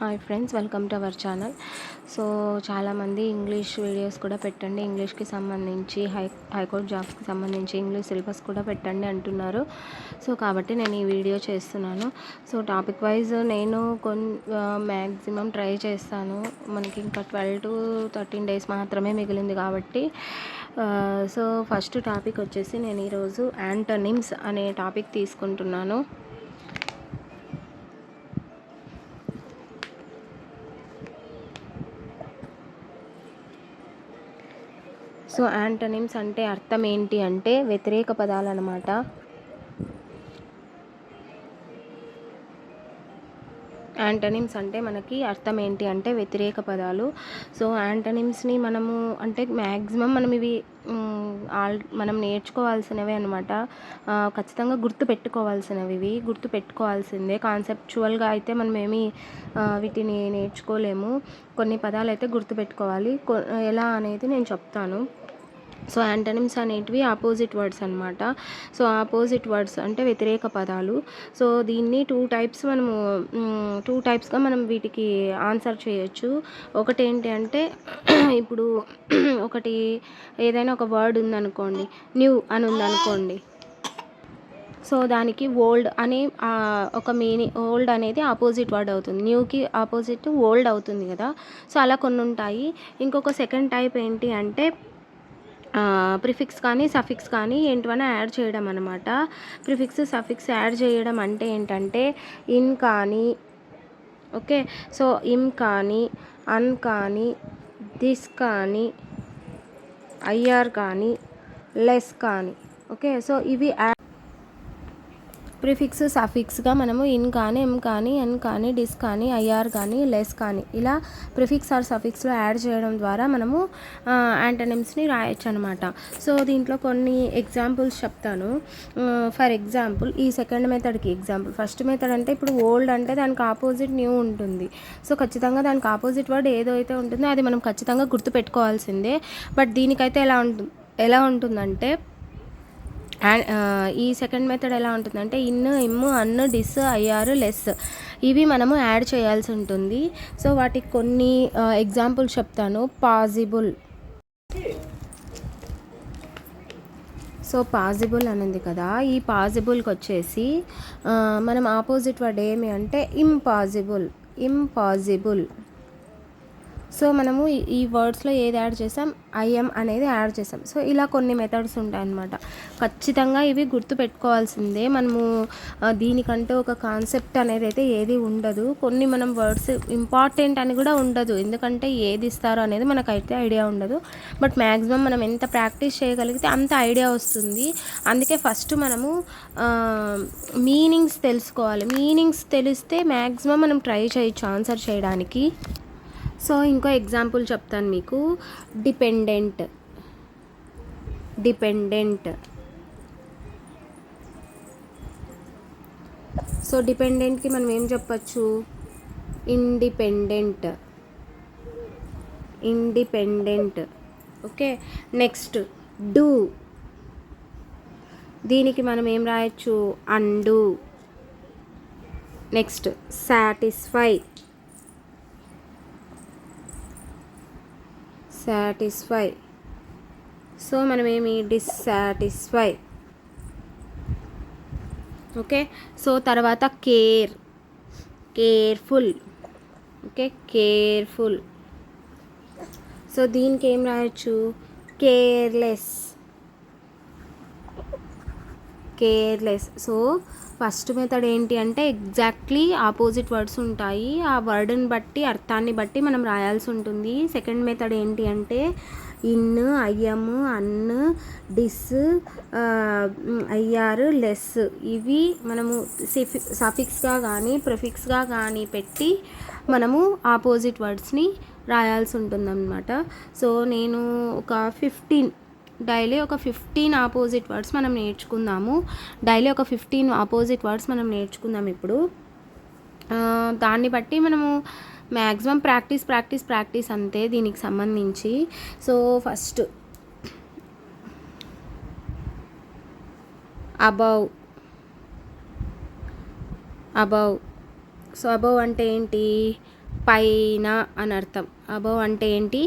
Hi friends welcome to our channel. So చాలామంది English videos కూడా పెట్టండి. ఇంగ్లీష్కి సంబంధించి హై హైకోర్ట్ జాబ్స్కి సంబంధించి ఇంగ్లీష్ సిలబస్ కూడా పెట్టండి అంటున్నారు. సో కాబట్టి నేను ఈ వీడియో చేస్తున్నాను. సో టాపిక్ వైజ్ నేను కొన్ మ్యాక్సిమం ట్రై చేస్తాను. మనకి ఇంకా ట్వెల్వ్ టు థర్టీన్ డేస్ మాత్రమే మిగిలింది కాబట్టి సో ఫస్ట్ టాపిక్ వచ్చేసి నేను ఈరోజు యాంటనిమ్స్ అనే టాపిక్ తీసుకుంటున్నాను. సో యాంటనిమ్స్ అంటే అర్థం ఏంటి అంటే వ్యతిరేక పదాలు అనమాట యాంటనిమ్స్ అంటే మనకి అర్థం ఏంటి అంటే వ్యతిరేక పదాలు. సో యాంటనిమ్స్ని మనము అంటే మ్యాక్సిమం మనం ఇవి ఆల్ మనం నేర్చుకోవాల్సినవే అనమాట ఖచ్చితంగా గుర్తు పెట్టుకోవాల్సినవి ఇవి గుర్తు పెట్టుకోవాల్సిందే. కాన్సెప్చువల్గా అయితే మనం ఏమి వీటిని నేర్చుకోలేము. కొన్ని పదాలు అయితే గుర్తుపెట్టుకోవాలి ఎలా అనేది నేను చెప్తాను. సో యాంటనిమ్స్ అనేటివి ఆపోజిట్ వర్డ్స్ అనమాట సో ఆపోజిట్ వర్డ్స్ అంటే వ్యతిరేక పదాలు. సో దీన్ని టూ టైప్స్ మనము టూ టైప్స్గా మనం వీటికి ఆన్సర్ చేయొచ్చు. ఒకటి ఏంటి అంటే ఇప్పుడు ఒకటి ఏదైనా ఒక వర్డ్ ఉందనుకోండి న్యూ అని ఉందనుకోండి. సో దానికి ఓల్డ్ అనే ఒక మీనింగ్ ఓల్డ్ అనేది ఆపోజిట్ వర్డ్ అవుతుంది. న్యూకి ఆపోజిట్ ఓల్డ్ అవుతుంది కదా. సో అలా కొన్ని ఉంటాయి. ఇంకొక సెకండ్ టైప్ ఏంటి అంటే ప్రిఫిక్స్ కానీ సఫిక్స్ కానీ ఏంటివైనా యాడ్ చేయడం అనమాట ప్రిఫిక్స్ సఫిక్స్ యాడ్ చేయడం అంటే ఏంటంటే ఇన్ కానీ ఓకే? సో ఇమ్ కానీ అన్ కానీ దిస్ కానీ ఐఆర్ కానీ లెస్ కానీ ఓకే? సో ఇవి యాడ్ ప్రిఫిక్స్ సఫిక్స్గా మనము ఇన్ కానీ ఎం కానీ ఎన్ కానీ డిస్ కానీ ఐఆర్ కానీ లెస్ కానీ ఇలా ప్రిఫిక్స్ ఆర్ సఫిక్స్లో యాడ్ చేయడం ద్వారా మనము యాంటనిమ్స్ని రాయొచ్చు అనమాట సో దీంట్లో కొన్ని ఎగ్జాంపుల్స్ చెప్తాను. ఫర్ ఎగ్జాంపుల్ ఈ సెకండ్ మెథడ్కి ఎగ్జాంపుల్. ఫస్ట్ మెథడ్ అంటే ఇప్పుడు ఓల్డ్ అంటే దానికి ఆపోజిట్ న్యూ ఉంటుంది. సో ఖచ్చితంగా దానికి ఆపోజిట్ వర్డ్ ఏదైతే ఉంటుందో అది మనం ఖచ్చితంగా గుర్తుపెట్టుకోవాల్సిందే. బట్ దీనికైతే ఎలా ఉంటుంది ఎలా ఉంటుందంటే Uh, ఈ సెకండ్ మెథడ్ ఎలా ఉంటుందంటే in im un dis IR less. ఇవి మనము యాడ్ చేయాల్సి ఉంటుంది. సో వాటికి కొన్ని uh, ఎగ్జాంపుల్స్ చెప్తాను. పాజిబుల్. సో పాజిబుల్ అనేది కదా. ఈ పాజిబుల్కి వచ్చేసి uh, మనం ఆపోజిట్ వర్డ్ ఏమి అంటే ఇంపాజిబుల్. ఇంపాజిబుల్. సో మనము ఈ వర్డ్స్లో ఏది యాడ్ చేసాం? ఐఎం అనేది యాడ్ చేసాం. సో ఇలా కొన్ని మెథడ్స్ ఉంటాయన్నమాట ఖచ్చితంగా ఇవి గుర్తు పెట్టుకోవాల్సిందే. మనము దీనికంటే ఒక కాన్సెప్ట్ అనేది అయితే ఏది ఉండదు. కొన్ని మనం వర్డ్స్ ఇంపార్టెంట్ అని కూడా ఉండదు. ఎందుకంటే ఏది ఇస్తారో అనేది మనకైతే ఐడియా ఉండదు. బట్ మ్యాక్సిమం మనం ఎంత ప్రాక్టీస్ చేయగలిగితే అంత ఐడియా వస్తుంది. అందుకే ఫస్ట్ మనము మీనింగ్స్ తెలుసుకోవాలి. మీనింగ్స్ తెలిస్తే మ్యాక్సిమం మనం ట్రై చేయొచ్చు ఆన్సర్ చేయడానికి. సో ఇంకో ఎగ్జాంపుల్ చెప్తాను మీకు. డిపెండెంట్. డిపెండెంట్. సో డిపెండెంట్కి మనం ఏం చెప్పచ్చు? Independent. Independent. Okay? Next do. దీనికి మనం ఏం రాయొచ్చు? Undo next satisfy. Satisfy so మనమేమి డిస్సాటిస్ఫై ఓకే సో తర్వాత care careful okay careful so దీనికి ఏం రాయొచ్చు? Careless careless so first method ఏంటి అంటే ఎగ్జాక్ట్లీ ఆపోజిట్ వర్డ్స్ ఉంటాయి. ఆ వర్డ్ని బట్టి అర్థాన్ని బట్టి మనం రాయాల్సి ఉంటుంది. సెకండ్ మెథడ్ ఏంటి అంటే in IM un dis IR less. ఇవి మనము సఫిక్స్గా కానీ ప్రిఫిక్స్గా కానీ పెట్టి మనము ఆపోజిట్ వర్డ్స్ని రాయాల్సి ఉంటుందన్నమాట. సో నేను ఒక ఫిఫ్టీన్ డైలీ ఒక ఫిఫ్టీన్ ఆపోజిట్ వర్డ్స్ మనం నేర్చుకుందాము. డైలీ ఒక ఫిఫ్టీన్ ఆపోజిట్ వర్డ్స్ మనం నేర్చుకుందాం ఇప్పుడు. దాన్ని బట్టి మనము మ్యాక్సిమం ప్రాక్టీస్ ప్రాక్టీస్ ప్రాక్టీస్ అంతే దీనికి సంబంధించి. So first above. Above. So above అంటే ఏంటి? పైన అని అర్థం. అబౌవ్ అంటే ఏంటి?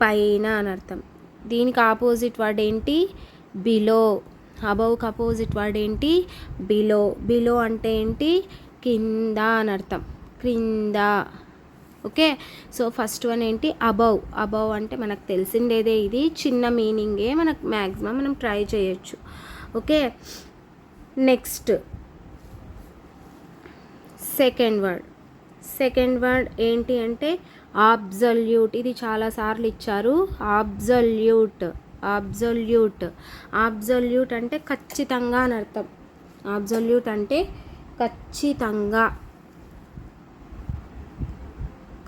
పైన అని అర్థం. దీనికి ఆపోజిట్ వర్డ్ ఏంటి బిలో. అబౌకి అపోజిట్ వర్డ్ ఏంటి బిలో. బిలో అంటే ఏంటి? కింద అని అర్థం. క్రింద. ఓకే? సో ఫస్ట్ వన్ ఏంటి? అబౌవ్ అబౌవ్ అంటే మనకు తెలిసిందేదే ఇది. చిన్న మీనింగే మనకు మ్యాక్సిమం మనం ట్రై చేయొచ్చు. Okay? Next. Second word. Second word ఏంటి అంటే ఆబ్జల్యూట్ ఇది చాలాసార్లు ఇచ్చారు. ఆబ్జల్యూట్ ఆబ్జల్యూట్ ఆబ్జల్యూట్ అంటే ఖచ్చితంగా అని అర్థం. ఆబ్జల్యూట్ అంటే ఖచ్చితంగా.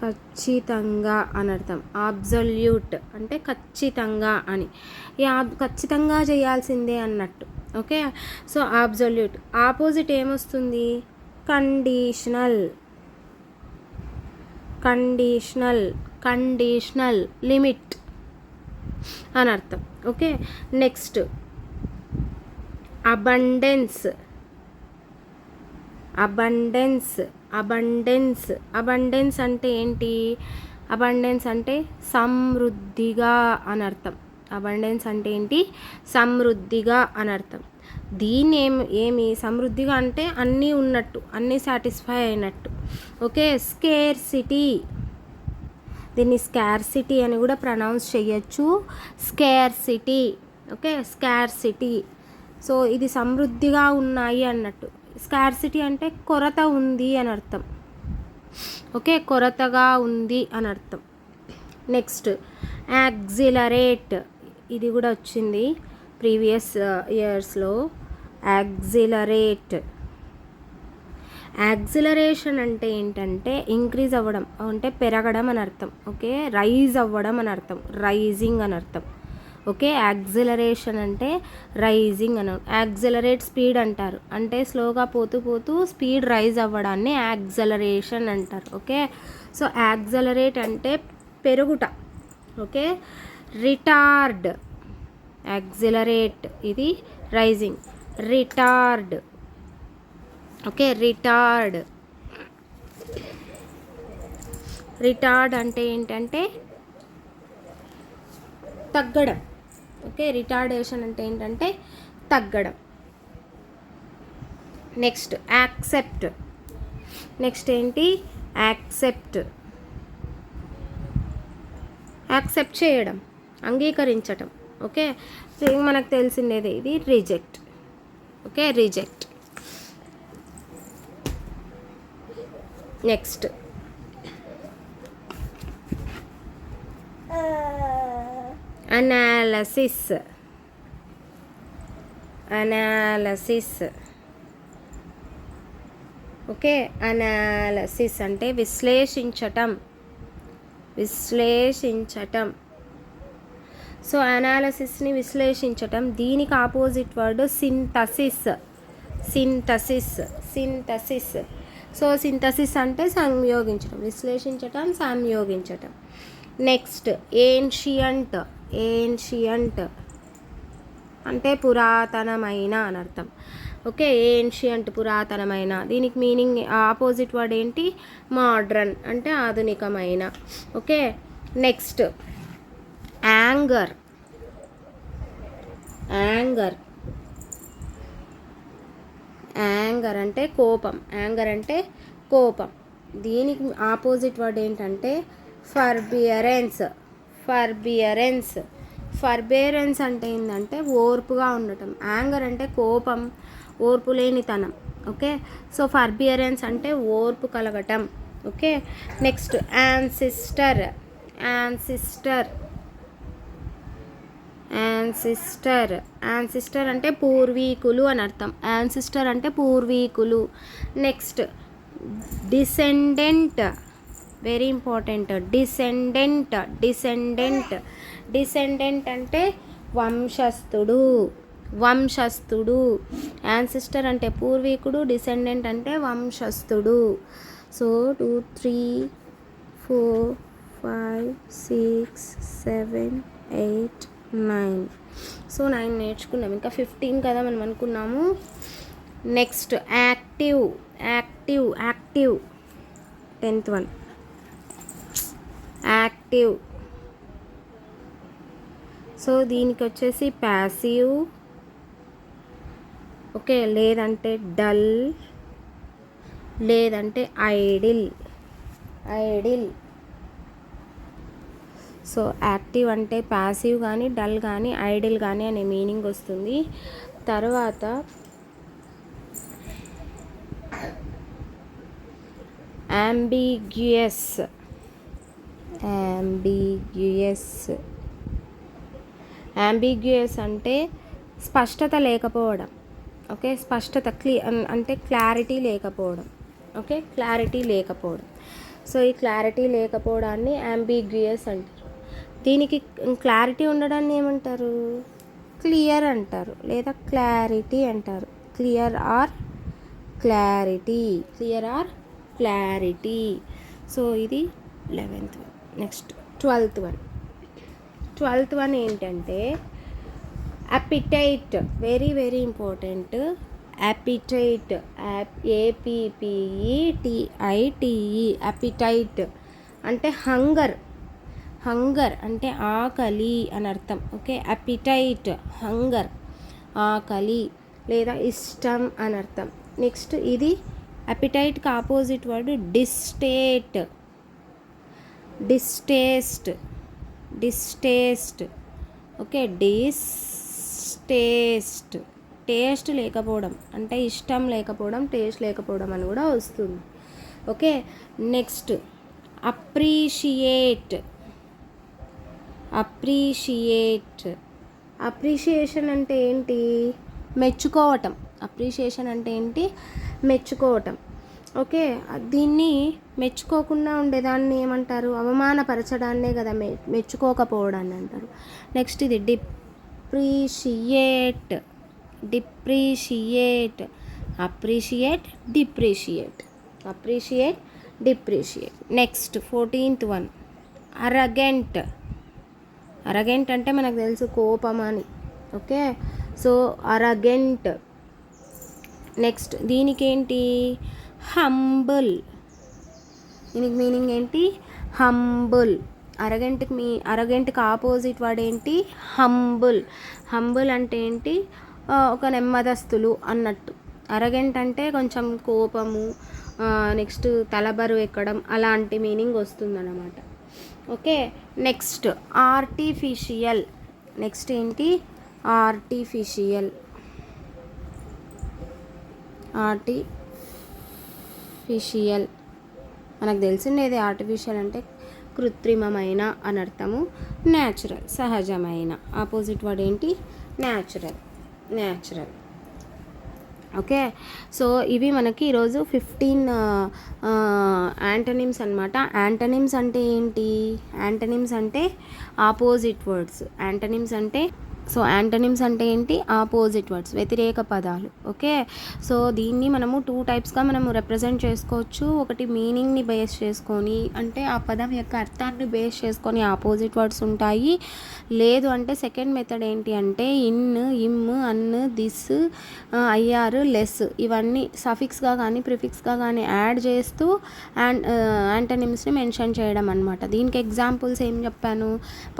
ఖచ్చితంగా అని అర్థం. ఆబ్జల్యూట్ అంటే ఖచ్చితంగా అని. ఈ ఖచ్చితంగా చేయాల్సిందే అన్నట్టు. ఓకే? సో ఆబ్జల్యూట్ ఆపోజిట్ ఏమొస్తుంది? కండిషనల్. కండిషనల్ కండిషనల్ లిమిట్ అని అర్థం. Okay? Next abundance abundance abundance abundance అంటే ఏంటి? అబండెన్స్ అంటే సమృద్ధిగా అని అర్థం. అబండెన్స్ అంటే ఏంటి? సమృద్ధిగా అని అర్థం. దీన్ని ఏమి ఏమి సమృద్ధిగా అంటే అన్నీ ఉన్నట్టు అన్నీ సాటిస్ఫై అయినట్టు. ఓకే? స్కేర్ సిటీ దీన్ని స్కార్ సిటీ అని కూడా ప్రనౌన్స్ చేయొచ్చు. Scarcity okay? Scar city so ఇది సమృద్ధిగా ఉన్నాయి అన్నట్టు. స్కార్సిటీ అంటే కొరత ఉంది అని అర్థం. ఓకే? కొరతగా ఉంది అని అర్థం. నెక్స్ట్ యాక్సిలరేట్ ఇది కూడా వచ్చింది ప్రీవియస్ uh, ఇయర్స్లో యాక్సిలరేట్. యాక్సిలరేషన్ అంటే ఏంటంటే ఇంక్రీజ్ అవ్వడం అంటే పెరగడం అని అర్థం. ఓకే? రైజ్ అవ్వడం అని అర్థం. రైజింగ్ అని అర్థం. ఓకే? యాక్సిలరేషన్ అంటే రైజింగ్ అని యాక్సిలరేట్ స్పీడ్ అంటారు. అంటే స్లోగా పోతూ పోతూ స్పీడ్ రైజ్ అవ్వడాన్ని యాక్సలరేషన్ అంటారు. ఓకే? సో యాక్సలరేట్ అంటే పెరుగుట. ఓకే? రిటార్డ్. యాక్సిలరేట్. ఇది rising. Retard. Okay retard. Retard అంటే ఏంటంటే తగ్గడం. ఓకే రిటార్డేషన్ అంటే ఏంటంటే తగ్గడం. Next accept. నెక్స్ట్ ఏంటి? యాక్సెప్ట్. యాక్సెప్ట్ చేయడం అంగీకరించటం. ఓకే మనకు తెలిసిందేది ఇది? Reject. Okay reject next analysis analysis okay analysis అంటే విశ్లేషించటం. విశ్లేషించటం. సో అనాలసిస్ని విశ్లేషించటం దీనికి opposite word synthesis. Synthesis. Synthesis. So synthesis అంటే సంయోగించడం విశ్లేషించటం సంయోగించటం. Next ancient. ఏన్షియంట్ అంటే పురాతనమైన అని అర్థం. ఓకే ఏన్షియంట్ పురాతనమైన. దీనికి మీనింగ్ ఆపోజిట్ వర్డ్ ఏంటి? మోడ్రన్ అంటే ఆధునికమైన. Okay next. Anger. Anger. Anger అంటే కోపం. యాంగర్ అంటే కోపం. దీనికి ఆపోజిట్ వర్డ్ ఏంటంటే ఫర్బియరెన్స్. ఫర్బియరెన్స్. ఫర్బియరెన్స్ అంటే ఏంటంటే ఓర్పుగా ఉండటం. యాంగర్ అంటే కోపం ఓర్పు లేనితనం. ఓకే? సో ఫర్బియరెన్స్ అంటే ఓర్పు కలగటం. Okay? Next ancestor. Ancestor. Ancestor ancestor అంటే పూర్వీకులు అని అర్థం. యాన్సిస్టర్ అంటే పూర్వీకులు. Next descendant very important descendant descendant descendant అంటే వంశస్థుడు. వంశస్థుడు. యాన్సిస్టర్ అంటే పూర్వీకుడు డిసెండెంట్ అంటే వంశస్థుడు. So two three four five six seven eight nine. So nine నేర్చుకున్నాం. ఇంకా ఫిఫ్టీన్ కదా మనం అనుకున్నాము. Next active active active. Tenth one. Active. So దీనికి వచ్చేసి ప్యాసివ్. ఓకే లేదంటే డల్. లేదంటే ఐడిల్. ఐడిల్. సో యాక్టివ్ అంటే ప్యాసివ్ కానీ డల్ కానీ ఐడిల్ కానీ అనే మీనింగ్ వస్తుంది. తర్వాత అంబిగ్యుయస్ అంబిగ్యుయస్. అంబిగ్యుయస్ అంటే స్పష్టత లేకపోవడం. ఓకే? స్పష్టత క్లీ అంటే క్లారిటీ లేకపోవడం. ఓకే? క్లారిటీ లేకపోవడం. సో ఈ క్లారిటీ లేకపోవడాన్ని అంబిగ్యుయస్ అంటారు. దీనికి క్లారిటీ ఉండడాన్ని ఏమంటారు? క్లియర్ అంటారు. లేదా క్లారిటీ అంటారు. Clear or clarity clear or clarity so ఇది eleventh one next twelfth one twelfth one ఏంటంటే appetite very very important appetite ఏపీపీఈటిఐటిఈ appetite అంటే హంగర్ హంగర్ అంటే ఆకలి అని అర్థం ఓకే? అపిటైట్ హంగర్ ఆకలి లేదా ఇష్టం అని అర్థం. నెక్స్ట్ ఇది అపిటైట్కి opposite word distaste. Distaste distaste okay? Distaste taste లేకపోవడం అంటే ఇష్టం లేకపోవడం టేస్ట్ లేకపోవడం అని కూడా వస్తుంది okay? Next appreciate appreciate. Appreciation అంటే ఏంటి? మెచ్చుకోవటం. అప్రిషియేషన్ అంటే ఏంటి? మెచ్చుకోవటం. ఓకే? దీన్ని మెచ్చుకోకుండా ఉండేదాన్ని ఏమంటారు? అవమానపరచడాన్నే కదా మె మెచ్చుకోకపోవడాన్ని అంటారు. నెక్స్ట్ ఇది depreciate. Depreciate. Appreciate depreciate. Appreciate depreciate. Next fourteenth one. Arrogant. Arrogant అంటే మనకు తెలుసు కోపం అని ఓకే? So arrogant. నెక్స్ట్ దీనికి ఏంటి హంబుల్. దీనికి మీనింగ్ ఏంటి? హంబుల్. అరగంటకి మీ అరగంటకి ఆపోజిట్ వాడేంటి ఏంటి? హంబుల్. హంబుల్ అంటే ఏంటి? ఒక నెమ్మదస్తులు అన్నట్టు. అరగంట అంటే కొంచెం కోపము నెక్స్ట్ తలబరు ఎక్కడం అలాంటి మీనింగ్ వస్తుందన్నమాట. Okay next artificial. నెక్స్ట్ ఏంటి? ఆర్టిఫిషియల్. ఆర్టిఫిషియల్. మనకు తెలిసిండేది ఆర్టిఫిషియల్ అంటే కృత్రిమమైన అని అర్థము. న్యాచురల్ సహజమైన. ఆపోజిట్ వర్డ్ ఏంటి? Natural natural okay? సో ఇవి మనకి ఈరోజు ఫిఫ్టీన్ యాంటనిమ్స్ అనమాట యాంటనిమ్స్ అంటే ఏంటి? యాంటనిమ్స్ అంటే ఆపోజిట్ వర్డ్స్. యాంటనిమ్స్ అంటే సో యాంటనిమ్స్ అంటే ఏంటి? ఆపోజిట్ వర్డ్స్ వ్యతిరేక పదాలు. ఓకే? సో దీన్ని మనము టూ టైప్స్గా మనము రిప్రజెంట్ చేసుకోవచ్చు. ఒకటి మీనింగ్ని బేస్ చేసుకొని అంటే ఆ పదం యొక్క అర్థాన్ని బేస్ చేసుకొని ఆపోజిట్ వర్డ్స్ ఉంటాయి. లేదు అంటే సెకండ్ మెథడ్ ఏంటి అంటే in im un dis IR less ఇవన్నీ సఫిక్స్గా కానీ ప్రిఫిక్స్గా కానీ యాడ్ చేస్తూ అండ్ యాంటనిమ్స్ని మెన్షన్ చేయడం అనమాట దీనికి ఎగ్జాంపుల్స్ ఏం చెప్పాను?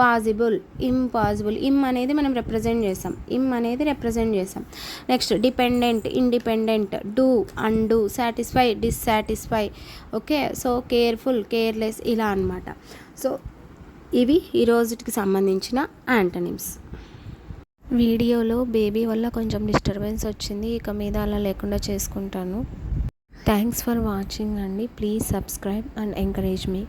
పాజిబుల్ ఇంపాసిబుల్ ఇమ్ అనేది మనం రిప్రజెంట్ చేసాం ఇమ్ అనేది రిప్రజెంట్ చేసాం next dependent independent do undo satisfy dissatisfy okay so careful careless ఇలా అనమాట సో ఇవి ఈ రోజుకి సంబంధించిన యాంటనిమ్స్ వీడియోలో బేబీ వల్ల కొంచెం డిస్టర్బెన్స్ వచ్చింది. ఇక మీద అలా లేకుండా చేసుకుంటాను. థ్యాంక్స్ ఫర్ వాచింగ్ అండి. Please subscribe and encourage me